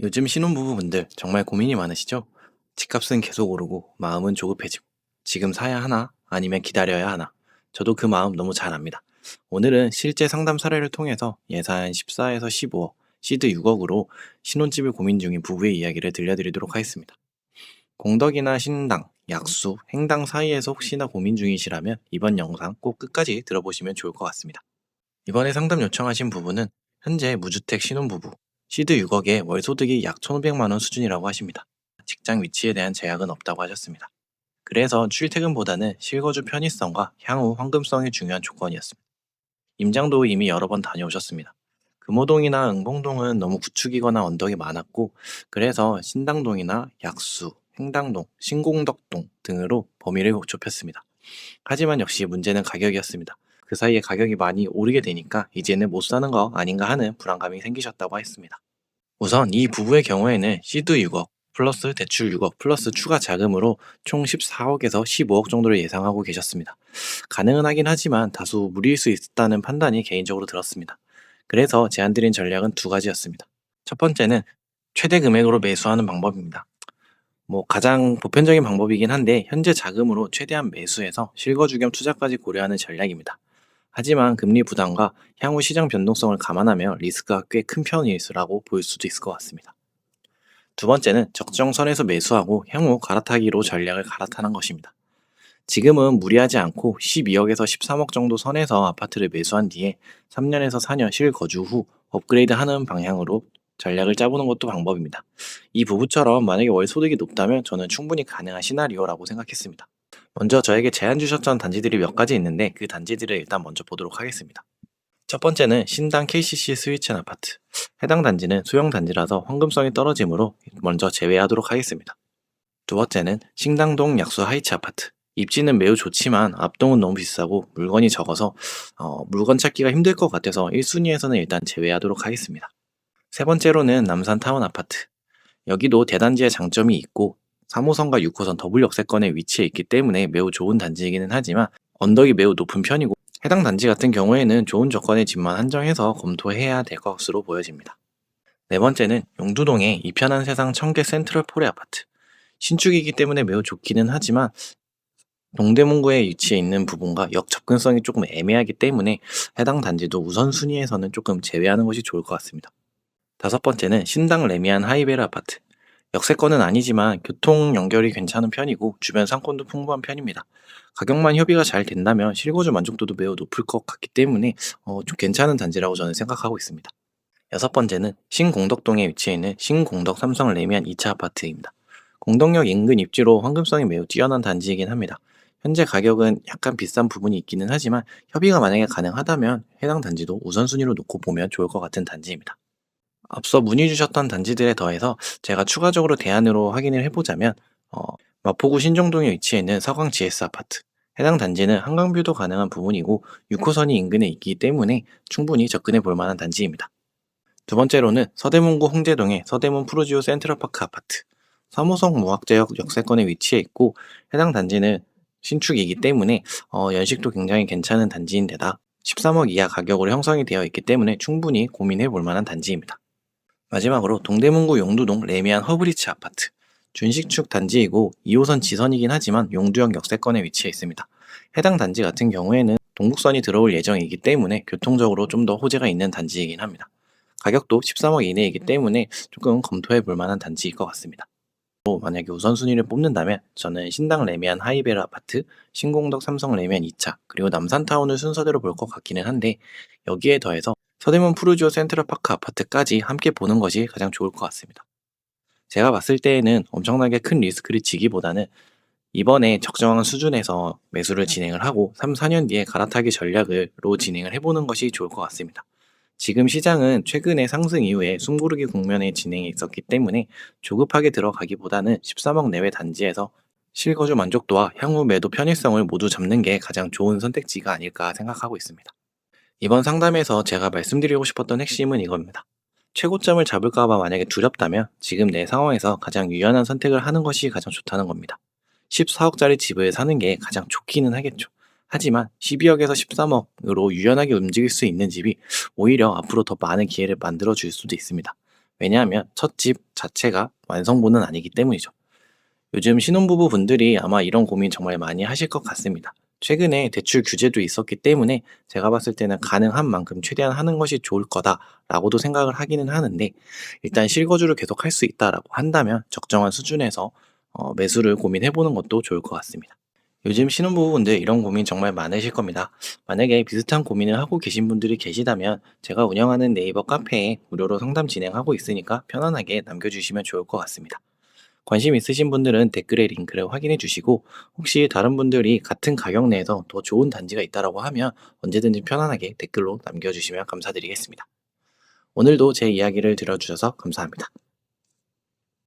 요즘 신혼부부분들 정말 고민이 많으시죠? 집값은 계속 오르고 마음은 조급해지고 지금 사야 하나 아니면 기다려야 하나 저도 그 마음 너무 잘 압니다. 오늘은 실제 상담 사례를 통해서 예산 14에서 15억, 시드 6억으로 신혼집을 고민 중인 부부의 이야기를 들려드리도록 하겠습니다. 공덕이나 신당, 약수, 행당 사이에서 혹시나 고민 중이시라면 이번 영상 꼭 끝까지 들어보시면 좋을 것 같습니다. 이번에 상담 요청하신 부부는 현재 무주택 신혼부부, 시드 6억에 월 소득이 약 1,500만 원 수준이라고 하십니다. 직장 위치에 대한 제약은 없다고 하셨습니다. 그래서 출퇴근보다는 실거주 편의성과 향후 황금성이 중요한 조건이었습니다. 임장도 이미 여러 번 다녀오셨습니다. 금호동이나 응봉동은 너무 구축이거나 언덕이 많았고 그래서 신당동이나 약수, 행당동, 신공덕동 등으로 범위를 좁혔습니다. 하지만 역시 문제는 가격이었습니다. 그 사이에 가격이 많이 오르게 되니까 이제는 못 사는 거 아닌가 하는 불안감이 생기셨다고 했습니다. 우선 이 부부의 경우에는 시드 6억 플러스 대출 6억 플러스 추가 자금으로 총 14억에서 15억 정도를 예상하고 계셨습니다. 가능은 하긴 하지만 다소 무리일 수 있다는 판단이 개인적으로 들었습니다. 그래서 제안드린 전략은 두 가지였습니다. 첫 번째는 최대 금액으로 매수하는 방법입니다. 뭐 가장 보편적인 방법이긴 한데 현재 자금으로 최대한 매수해서 실거주 겸 투자까지 고려하는 전략입니다. 하지만 금리 부담과 향후 시장 변동성을 감안하며 리스크가 꽤 큰 편이라고 볼 수도 있을 것 같습니다. 두 번째는 적정선에서 매수하고 향후 갈아타기로 전략을 갈아타는 것입니다. 지금은 무리하지 않고 12억에서 13억 정도 선에서 아파트를 매수한 뒤에 3년에서 4년 실거주 후 업그레이드 하는 방향으로 전략을 짜보는 것도 방법입니다. 이 부부처럼 만약에 월 소득이 높다면 저는 충분히 가능한 시나리오라고 생각했습니다. 먼저 저에게 제안 주셨던 단지들이 몇 가지 있는데 그 단지들을 일단 먼저 보도록 하겠습니다. 첫 번째는 신당 KCC 스위첸 아파트. 해당 단지는 소형 단지라서 황금성이 떨어지므로 먼저 제외하도록 하겠습니다. 두 번째는 신당동 약수 하이츠 아파트. 입지는 매우 좋지만 앞동은 너무 비싸고 물건이 적어서 어, 물건 찾기가 힘들 것 같아서 1순위에서는 일단 제외하도록 하겠습니다. 세 번째로는 남산 타운 아파트. 여기도 대단지의 장점이 있고 3호선과 6호선 더블 역세권에 위치해 있기 때문에 매우 좋은 단지이기는 하지만 언덕이 매우 높은 편이고 해당 단지 같은 경우에는 좋은 조건의 집만 한정해서 검토해야 될 것으로 보여집니다. 네 번째는 용두동의 이편한 세상 청계 센트럴 포레 아파트. 신축이기 때문에 매우 좋기는 하지만 동대문구에 위치해 있는 부분과 역 접근성이 조금 애매하기 때문에 해당 단지도 우선순위에서는 조금 제외하는 것이 좋을 것 같습니다. 다섯 번째는 신당 레미안 하이베르 아파트. 역세권은 아니지만 교통 연결이 괜찮은 편이고 주변 상권도 풍부한 편입니다. 가격만 협의가 잘 된다면 실거주 만족도도 매우 높을 것 같기 때문에 어, 좀 괜찮은 단지라고 저는 생각하고 있습니다. 여섯 번째는 신공덕동에 위치해 있는 신공덕 삼성 레미안 2차 아파트입니다. 공덕역 인근 입지로 황금성이 매우 뛰어난 단지이긴 합니다. 현재 가격은 약간 비싼 부분이 있기는 하지만 협의가 만약에 가능하다면 해당 단지도 우선순위로 놓고 보면 좋을 것 같은 단지입니다. 앞서 문의 주셨던 단지들에 더해서 제가 추가적으로 대안으로 확인을 해보자면 어, 마포구 신정동에 위치해 있는 서강 GS 아파트 해당 단지는 한강뷰도 가능한 부분이고 6호선이 인근에 있기 때문에 충분히 접근해 볼 만한 단지입니다. 두 번째로는 서대문구 홍제동의 서대문 프로지오 센트럴파크 아파트 3호선 무학제역 역세권에 위치해 있고 해당 단지는 신축이기 때문에 어, 연식도 굉장히 괜찮은 단지인데다 13억 이하 가격으로 형성이 되어 있기 때문에 충분히 고민해 볼 만한 단지입니다. 마지막으로 동대문구 용두동 레미안 허브리치 아파트. 준식축 단지이고 2호선 지선이긴 하지만 용두역 역세권에 위치해 있습니다. 해당 단지 같은 경우에는 동북선이 들어올 예정이기 때문에 교통적으로 좀 더 호재가 있는 단지이긴 합니다. 가격도 13억 이내이기 때문에 조금 검토해 볼 만한 단지일 것 같습니다. 또 만약에 우선순위를 뽑는다면 저는 신당 레미안 하이베르 아파트, 신공덕 삼성 레미안 2차, 그리고 남산타운을 순서대로 볼 것 같기는 한데 여기에 더해서 서대문 푸르지오 센트럴파크 아파트까지 함께 보는 것이 가장 좋을 것 같습니다. 제가 봤을 때에는 엄청나게 큰 리스크를 지기보다는 이번에 적정한 수준에서 매수를 진행을 하고 3, 4년 뒤에 갈아타기 전략으로 진행을 해보는 것이 좋을 것 같습니다. 지금 시장은 최근의 상승 이후에 숨고르기 국면에 진행이 있었기 때문에 조급하게 들어가기보다는 13억 내외 단지에서 실거주 만족도와 향후 매도 편의성을 모두 잡는 게 가장 좋은 선택지가 아닐까 생각하고 있습니다. 이번 상담에서 제가 말씀드리고 싶었던 핵심은 이겁니다. 최고점을 잡을까봐 만약에 두렵다면 지금 내 상황에서 가장 유연한 선택을 하는 것이 가장 좋다는 겁니다. 14억짜리 집을 사는 게 가장 좋기는 하겠죠. 하지만 12억에서 13억으로 유연하게 움직일 수 있는 집이 오히려 앞으로 더 많은 기회를 만들어 줄 수도 있습니다. 왜냐하면 첫 집 자체가 완성본은 아니기 때문이죠. 요즘 신혼부부 분들이 아마 이런 고민 정말 많이 하실 것 같습니다. 최근에 대출 규제도 있었기 때문에 제가 봤을 때는 가능한 만큼 최대한 하는 것이 좋을 거다라고도 생각을 하기는 하는데 일단 실거주를 계속 할 수 있다라고 한다면 적정한 수준에서 어, 매수를 고민해 보는 것도 좋을 것 같습니다. 요즘 신혼부부분들 이런 고민 정말 많으실 겁니다. 만약에 비슷한 고민을 하고 계신 분들이 계시다면 제가 운영하는 네이버 카페에 무료로 상담 진행하고 있으니까 편안하게 남겨주시면 좋을 것 같습니다. 관심 있으신 분들은 댓글에 링크를 확인해 주시고 혹시 다른 분들이 같은 가격 내에서 더 좋은 단지가 있다라고 하면 언제든지 편안하게 댓글로 남겨주시면 감사드리겠습니다. 오늘도 제 이야기를 들어주셔서 감사합니다.